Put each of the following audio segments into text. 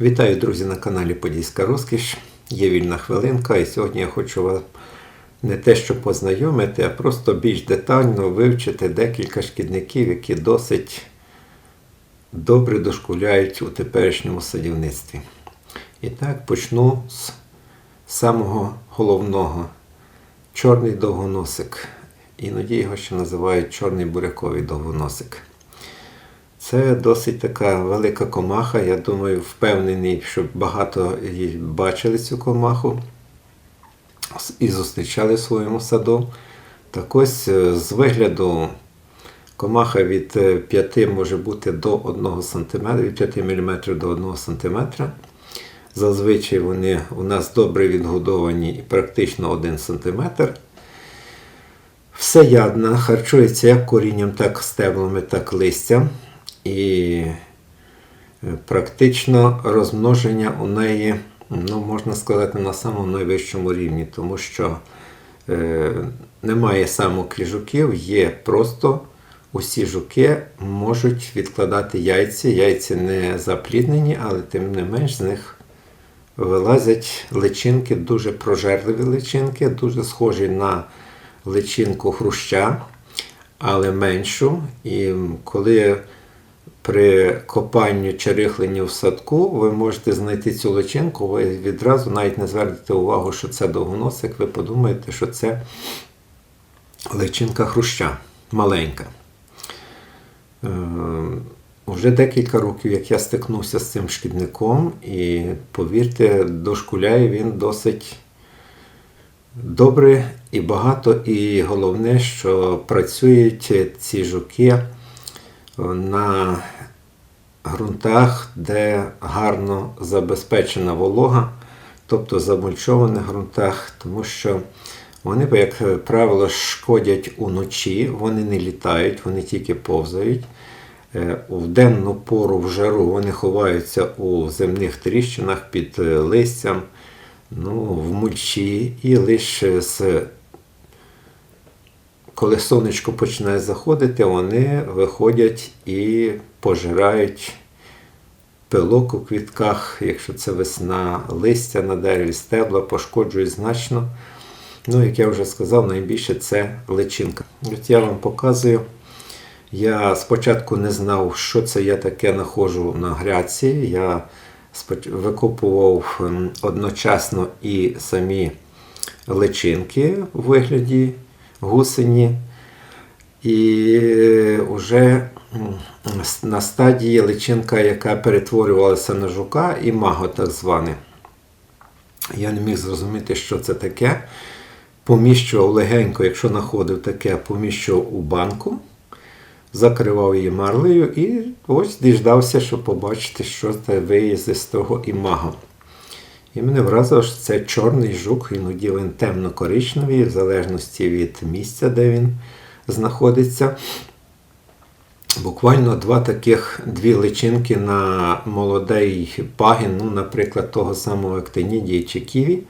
Вітаю, друзі, на каналі Подільська Розкіш. Є вільна хвилинка, і сьогодні я хочу вас не те, що познайомити, а просто більш детально вивчити декілька шкідників, які досить добре дошкуляють у теперішньому садівництві. І так, почну з самого головного чорний довгоносик. Іноді його ще називають чорний буряковий довгоносик. Це досить така велика комаха. Я думаю, впевнений, що багато її бачили цю комаху і зустрічали в своєму саду. Так ось е, з вигляду комаха від 5 може бути до 1 см, від 5 мм до 1 см. Зазвичай вони у нас добре відгодовані і практично 1 см. Всеядна, харчується як корінням, так стеблами, так листям. І е, практично розмноження у неї, ну, можна сказати, на самому найвищому рівні, тому що е, немає самок і жуків, є просто усі жуки можуть відкладати яйця. Яйця не запліднені, але тим не менш з них вилазять личинки, дуже прожерливі личинки, дуже схожі на личинку хруща, але меншу. І коли при копанні чи рихленні в садку ви можете знайти цю личинку, ви відразу навіть не звернете увагу, що це довгоносик, ви подумаєте, що це личинка хруща маленька. Е, Уже декілька років, як я стикнувся з цим шкідником, і повірте, дошкуляє він досить добре і багато, і головне, що працюють ці жуки на ґрунтах, де гарно забезпечена волога, тобто замульчованих ґрунтах, тому що вони, як правило, шкодять уночі, вони не літають, вони тільки повзають. В денну пору в жару вони ховаються у земних тріщинах під листям, ну, в мульчі, і лише з коли сонечко починає заходити, вони виходять і пожирають пилок у квітках, якщо це весна, листя на дереві, стебла, пошкоджують значно. Ну, як я вже сказав, найбільше це личинка. От я вам показую. Я спочатку не знав, що це я таке знаходжу на гряці. Я викопував одночасно і самі личинки у вигляді гусені. І вже на стадії личинка, яка перетворювалася на жука, і маго так зване. Я не міг зрозуміти, що це таке. Поміщував легенько, якщо знаходив таке, поміщував у банку, закривав її марлею і ось діждався, щоб побачити, що це виїзде з того імаго. І мене вразило, що це чорний жук, іноді він темно-коричневий, в залежності від місця, де він знаходиться. Буквально два таких дві личинки на молодий пагін, ну, наприклад, того самого актинідії чи ківі.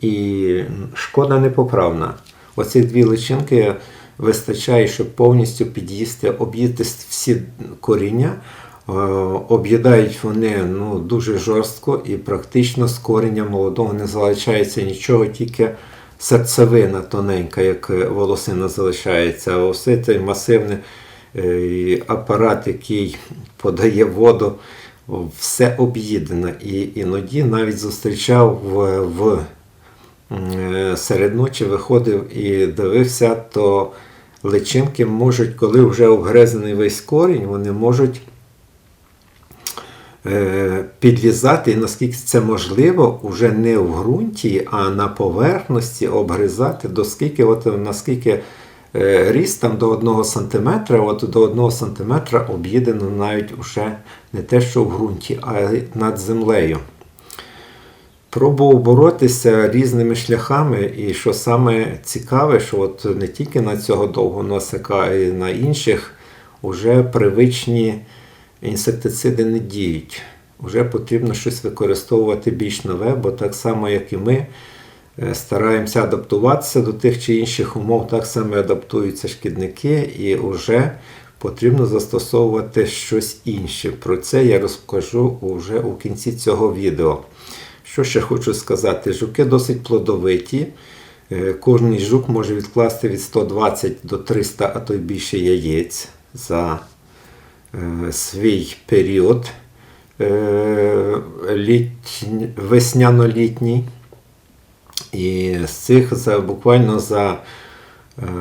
І шкода непоправна. Оці дві личинки вистачає, щоб повністю під'їсти, об'їсти всі коріння. Об'їдають вони ну, дуже жорстко і практично з коріння молодого не залишається нічого, тільки серцевина тоненька, як волосина залишається. А ось цей масивний апарат, який подає воду, все об'їдено. І іноді навіть зустрічав в, в серед ночі, виходив і дивився, то личинки можуть, коли вже обгрезаний весь корінь, вони можуть. Підлізати, наскільки це можливо, вже не в ґрунті, а на поверхності обгризати, до скільки, от наскільки ріст там до 1 см, от до 1 см об'їдено навіть уже не те, що в ґрунті, а й над землею. Пробував боротися різними шляхами, і що саме цікаве, що от не тільки на цього довгоносика, а й на інших вже привичні інсектициди не діють. Вже потрібно щось використовувати більш нове, бо так само, як і ми, стараємося адаптуватися до тих чи інших умов, так само адаптуються шкідники, і вже потрібно застосовувати щось інше. Про це я розкажу вже у кінці цього відео. Що ще хочу сказати? Жуки досить плодовиті. Е, Кожний жук може відкласти від 120 до 300, а то й більше яєць за е, свій період е, весняно-літній. І з цих за, буквально за е,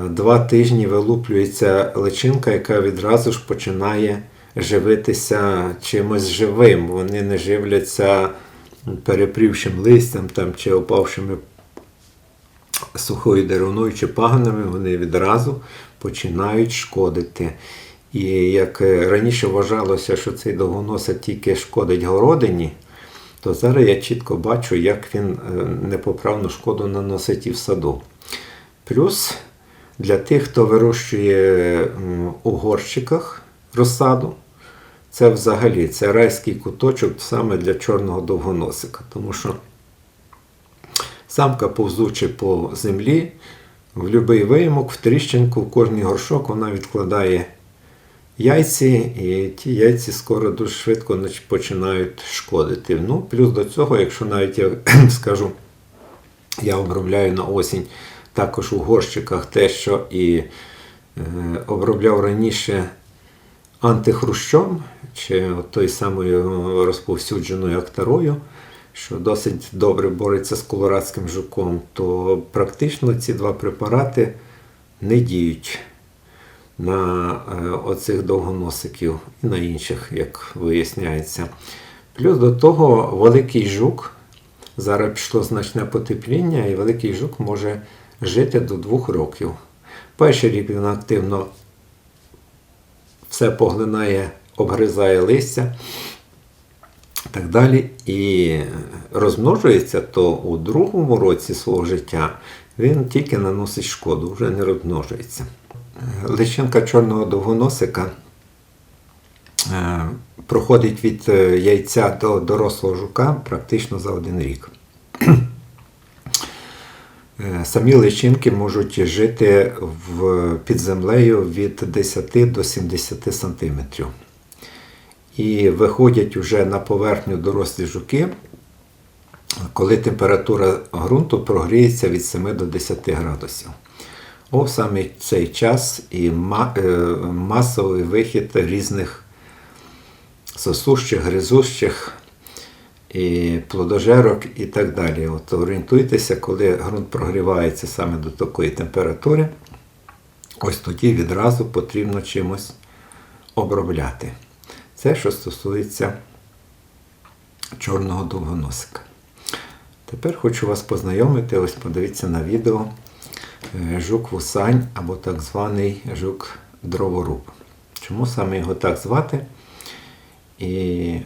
два тижні вилуплюється личинка, яка відразу ж починає живитися чимось живим. Вони не живляться перепрівшим листям там, чи опавшими сухою деревною чи паганами, вони відразу починають шкодити. І як е, раніше вважалося, що цей довгоносик тільки шкодить городині, то зараз я чітко бачу, як він е, непоправну шкоду наносить і в саду. Плюс для тих, хто вирощує у горщиках розсаду, це взагалі це райський куточок саме для чорного довгоносика. Тому що самка повзучи по землі, в будь-який виямок, в тріщинку, в кожний горшок вона відкладає яйці, і ті яйці скоро дуже швидко починають шкодити. Ну, плюс до цього, якщо навіть я скажу, я обробляю на осінь також у горщиках те, що і е, обробляв раніше антихрущом, чи той самою розповсюдженою актарою, що досить добре бореться з колорадським жуком, то практично ці два препарати не діють на е, оцих довгоносиків і на інших, як виясняється. Плюс до того великий жук, зараз пішло значне потепління, і великий жук може жити до двох років. Перший рік він активно все поглинає, обгризає листя так далі. І розмножується, то у другому році свого життя він тільки наносить шкоду, вже не розмножується. Личинка чорного довгоносика е, проходить від е, яйця до дорослого жука практично за один рік. Е, Самі личинки можуть жити в, під землею від 10 до 70 см. І виходять вже на поверхню дорослі жуки, коли температура ґрунту прогріється від 7 до 10 градусів. О, саме цей час і е, масовий вихід різних сосущих, гризущих і плодожерок і так далі. От орієнтуйтеся, коли ґрунт прогрівається саме до такої температури, ось тоді відразу потрібно чимось обробляти. Це що стосується чорного довгоносика. Тепер хочу вас познайомити, ось подивіться на відео е, жук вусань або так званий жук дроворуб. Чому саме його так звати? І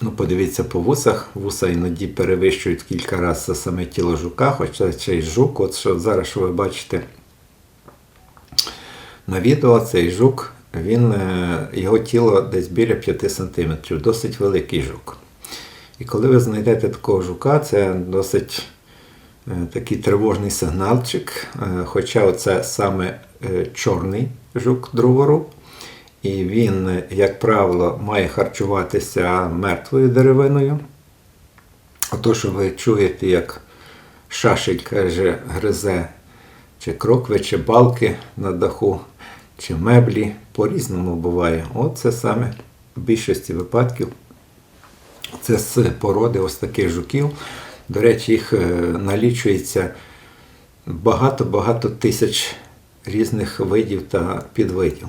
ну, подивіться по вусах. Вуса іноді перевищують кілька разів саме тіло жука, хоча цей жук, от що зараз що ви бачите на відео, цей жук, він, е, його тіло десь біля 5 см, досить великий жук. І коли ви знайдете такого жука, це досить такий тривожний сигналчик. Е, Хоча це саме е, чорний жук дроворуб, і він, е, як правило, має харчуватися мертвою деревиною. Ото, що ви чуєте, як шашель каже, гризе чи крокви, чи балки на даху, чи меблі, по-різному буває. От це саме в більшості випадків це з породи ось таких жуків. До речі, їх е, налічується багато-багато тисяч різних видів та підвидів.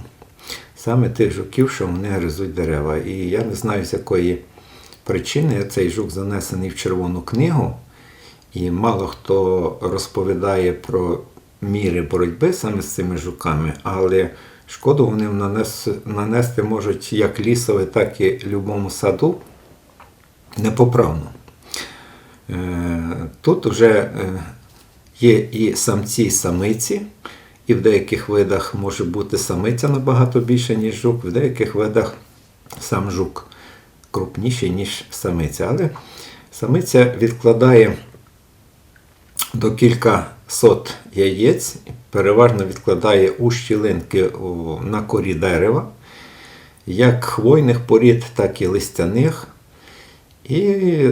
Саме тих жуків, що вони гризуть дерева. І я не знаю, з якої причини цей жук занесений в Червону книгу, і мало хто розповідає про міри боротьби саме з цими жуками, але шкоду вони нанес, нанести можуть як лісові, так і любому саду непоправно. Е, Тут вже е, є і самці, і самиці, і в деяких видах може бути самиця набагато більше, ніж жук, в деяких видах сам жук крупніший, ніж самиця. Але самиця відкладає до кілька сот яєць, переважно відкладає у щілинки на корі дерева, як хвойних порід, так і листяних. І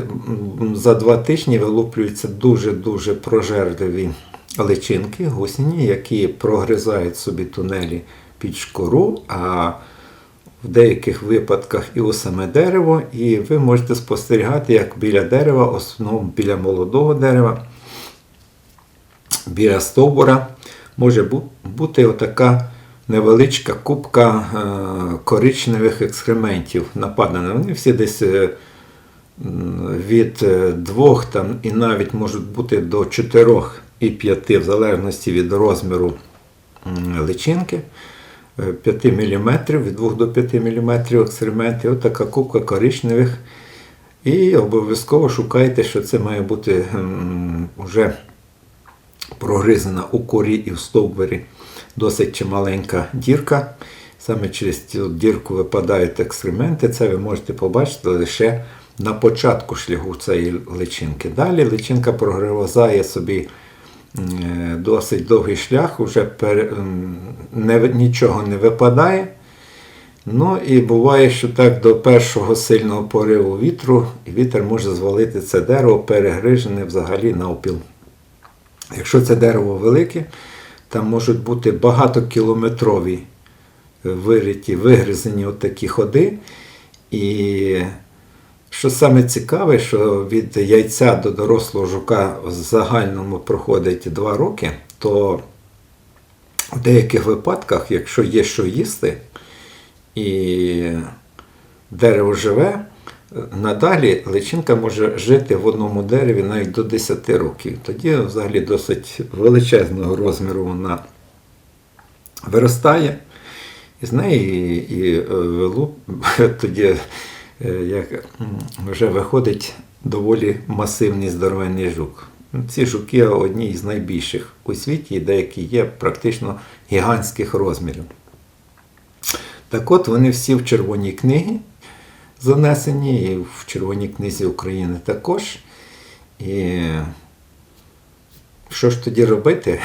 за два тижні вилуплюються дуже-дуже прожерливі личинки гусіні, які прогризають собі тунелі під шкору, а в деяких випадках і у саме дерево. І ви можете спостерігати, як біля дерева, основному біля молодого дерева, біля стовбура може бути отака невеличка кубка е, коричневих екскрементів нападана. Вони всі десь е, від е, двох там, і навіть можуть бути до 4 і 5, в залежності від розміру личинки. 5 мм, від 2 до 5 мм експерименти, отака кубка коричневих. І обов'язково шукайте, що це має бути вже прогризана у корі і в стовбурі досить чималенька дірка. Саме через цю дірку випадають екскременти. Це ви можете побачити лише на початку шляху цієї личинки. Далі личинка прогризає собі досить довгий шлях, вже пере, м, не, нічого не випадає. Ну і буває, що так до першого сильного пориву вітру, вітер може звалити це дерево, перегрижене взагалі навпіл. Якщо це дерево велике, там можуть бути багатокілометрові вириті, вигризені отакі ходи. І що саме цікаве, що від яйця до дорослого жука в загальному проходить 2 роки, то в деяких випадках, якщо є що їсти, і дерево живе, надалі личинка може жити в одному дереві навіть до 10 років. Тоді взагалі досить величезного розміру вона виростає. І з неї і, і е, тоді е, як вже виходить доволі масивний здоровенний жук. Ці жуки одні з найбільших у світі, деякі є практично гігантських розмірів. Так от вони всі в червоній книгі занесені, і в Червоній книзі України також. І що ж тоді робити?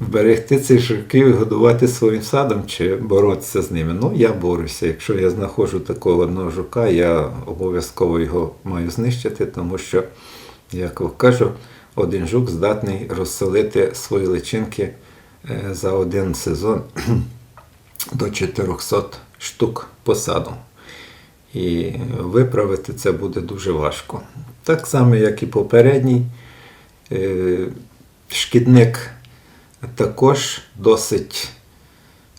Вберегти цих жуків і годувати своїм садом чи боротися з ними. Ну, я борюся. Якщо я знаходжу такого одного жука, я обов'язково його маю знищити, тому що, як кажу, один жук здатний розселити свої личинки е, за один сезон до 400 штук посаду. І виправити це буде дуже важко. Так само, як і попередній е, шкідник також досить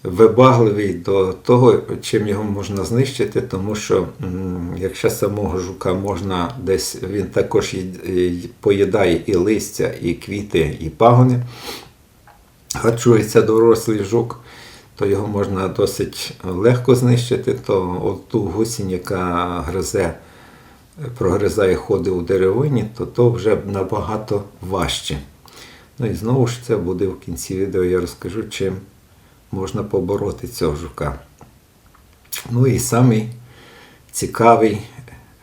вибагливий до того, чим його можна знищити, тому що якщо самого жука можна десь, він також поїдає і листя, і квіти, і пагони, харчується дорослий жук, то його можна досить легко знищити, то от ту гусінь, яка гризе, прогризає ходи у деревині, то то вже набагато важче. Ну і знову ж це буде в кінці відео, я розкажу, чим можна побороти цього жука. Ну і самий цікавий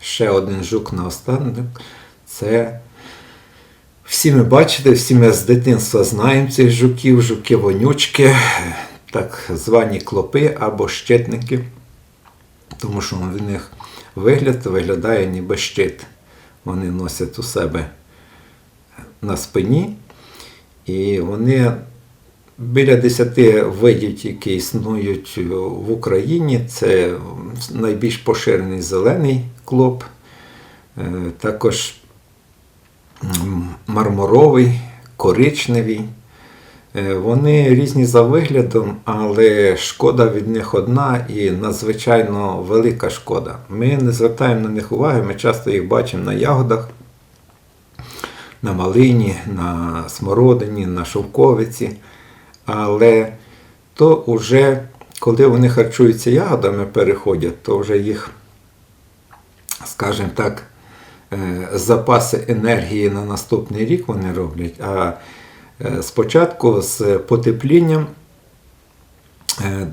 ще один жук на це всі ми бачите, всі ми з дитинства знаємо цих жуків, жуки-вонючки, так звані клопи або щитники, тому що в них вигляд виглядає ніби щит. Вони носять у себе на спині. І вони біля 10 видів, які існують в Україні, це найбільш поширений зелений клоп, е, також мармуровий, коричневий. Е, Вони різні за виглядом, але шкода від них одна і надзвичайно велика шкода. Ми не звертаємо на них уваги, ми часто їх бачимо на ягодах на малині, на смородині, на шовковиці. Але то вже, коли вони харчуються ягодами, переходять, то вже їх, скажімо так, е, запаси енергії на наступний рік вони роблять. А е, спочатку з потеплінням е,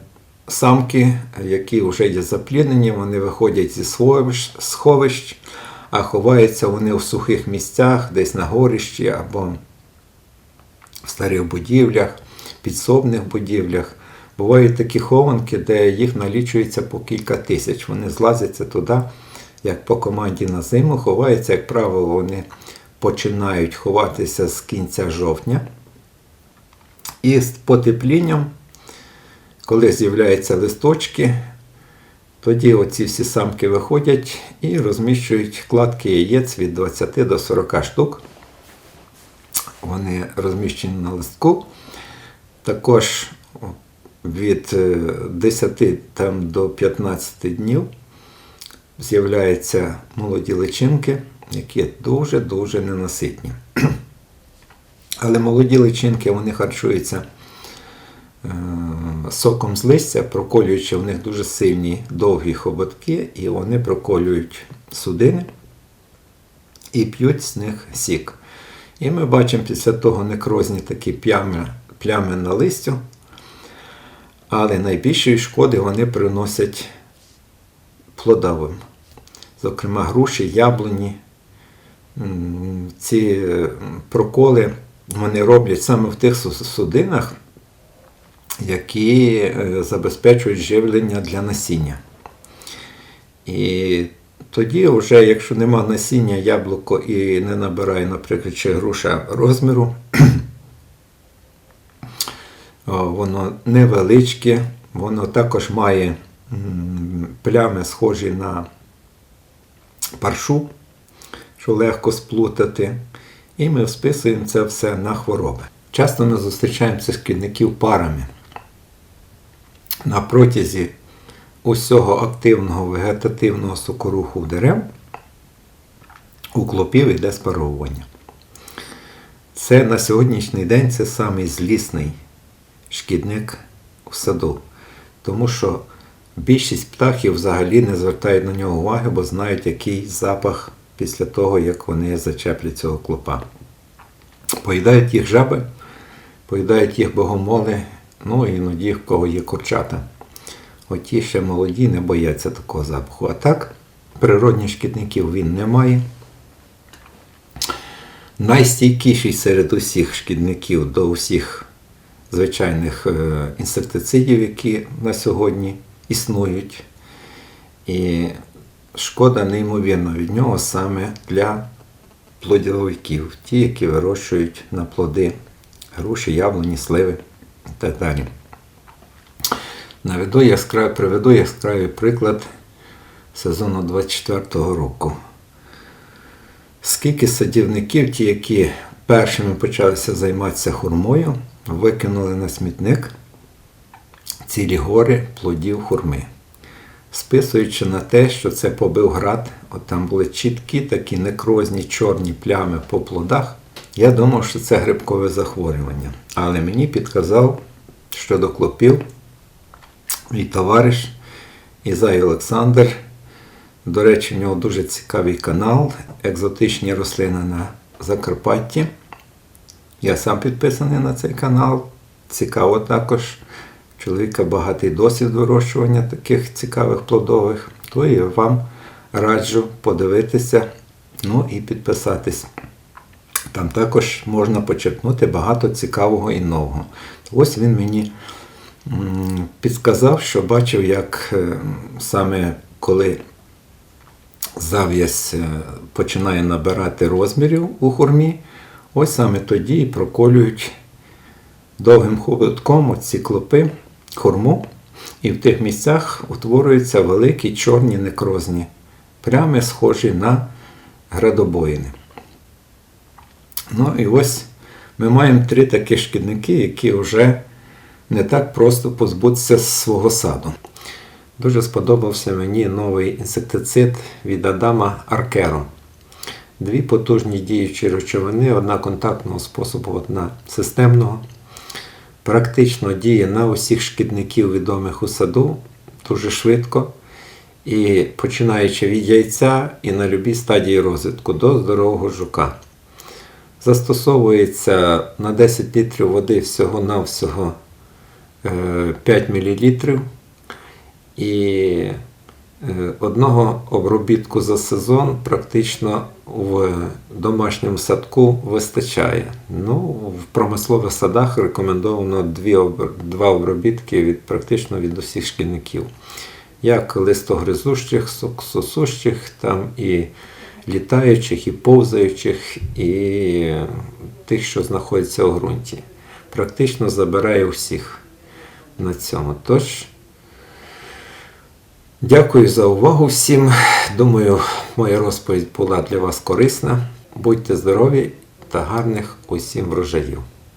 самки, які вже є запліднені, вони виходять зі сховищ, сховищ а ховаються вони в сухих місцях, десь на горищі або в старих будівлях, підсобних будівлях. Бувають такі хованки, де їх налічується по кілька тисяч. Вони злазяться туди, як по команді на зиму, ховаються, як правило, вони починають ховатися з кінця жовтня. І з потеплінням, коли з'являються листочки, тоді оці всі самки виходять і розміщують кладки яєць від 20 до 40 штук. Вони розміщені на листку. Також від е, 10 там, до 15 днів з'являються молоді личинки, які дуже-дуже ненаситні. Але молоді личинки вони харчуються е, соком з листя, проколюючи в них дуже сильні довгі хоботки, і вони проколюють судини і п'ють з них сік. І ми бачимо після того некрозні такі плями, плями на листю, але найбільшої шкоди вони приносять плодовим. Зокрема, груші, яблуні. Ці е, проколи вони роблять саме в тих судинах, які е, забезпечують живлення для насіння. І тоді, вже, якщо нема насіння, яблуко і не набирає, наприклад, чи груша розміру, воно невеличке, воно також має плями, схожі на паршу, що легко сплутати. І ми списуємо це все на хвороби. Часто ми зустрічаємо цих шкідників парами. На протязі усього активного вегетативного сокоруху дерев у клопів йде спаровування. Це на сьогоднішній день це самий злісний шкідник в саду. Тому що більшість птахів взагалі не звертають на нього уваги, бо знають, який запах після того, як вони зачеплять цього клопа. Поїдають їх жаби, поїдають їх богомоли, ну іноді в кого є курчата. Оті ще молоді не бояться такого запаху. А так, природних шкідників він не має. Найстійкіший серед усіх шкідників до усіх звичайних е, інсектицидів, які на сьогодні існують. І шкода неймовірна від нього саме для плодовиків, ті, які вирощують на плоди груші, яблуні, сливи так далі. Наведу яскравий, приведу яскравий приклад сезону 24-го року. Скільки садівників, ті, які першими почалися займатися хурмою, викинули на смітник цілі гори плодів хурми, списуючи на те, що це побив град, от там були чіткі такі некрозні чорні плями по плодах. Я думав, що це грибкове захворювання. Але мені підказав щодо клопів мій товариш Ізай Олександр. До речі, в нього дуже цікавий канал Екзотичні рослини на Закарпатті. Я сам підписаний на цей канал. Цікаво також. Чоловіка багатий досвід вирощування таких цікавих плодових. То я вам раджу подивитися, ну і підписатись. Там також можна почерпнути багато цікавого і нового. Ось він мені підказав, що бачив, як е, саме коли зав'язь е, починає набирати розмірів у хурмі, ось саме тоді і проколюють довгим хоботком ці клопи, хурму, і в тих місцях утворюються великі чорні некрозні, прямо схожі на градобоїни. Ну і ось ми маємо три такі шкідники, які вже не так просто позбутися з свого саду. Дуже сподобався мені новий інсектицид від Адама Аркеро. Дві потужні діючі речовини, одна контактного способу, одна системного. Практично діє на усіх шкідників, відомих у саду, дуже швидко. І починаючи від яйця і на любій стадії розвитку до здорового жука. Застосовується на 10 літрів води всього-навсього е, 5 мл. І Е, Одного обробітку за сезон практично в домашньому садку вистачає. Ну, в промислових садах рекомендовано дві, два обробітки від, практично від усіх шкільників. Як листогризущих, сосущих, там і літаючих, і повзаючих, і тих, що знаходяться у ґрунті. Практично забирає усіх на цьому. Тож, Дякую за увагу всім. Думаю, моя розповідь була для вас корисна. Будьте здорові та гарних усім врожаїв.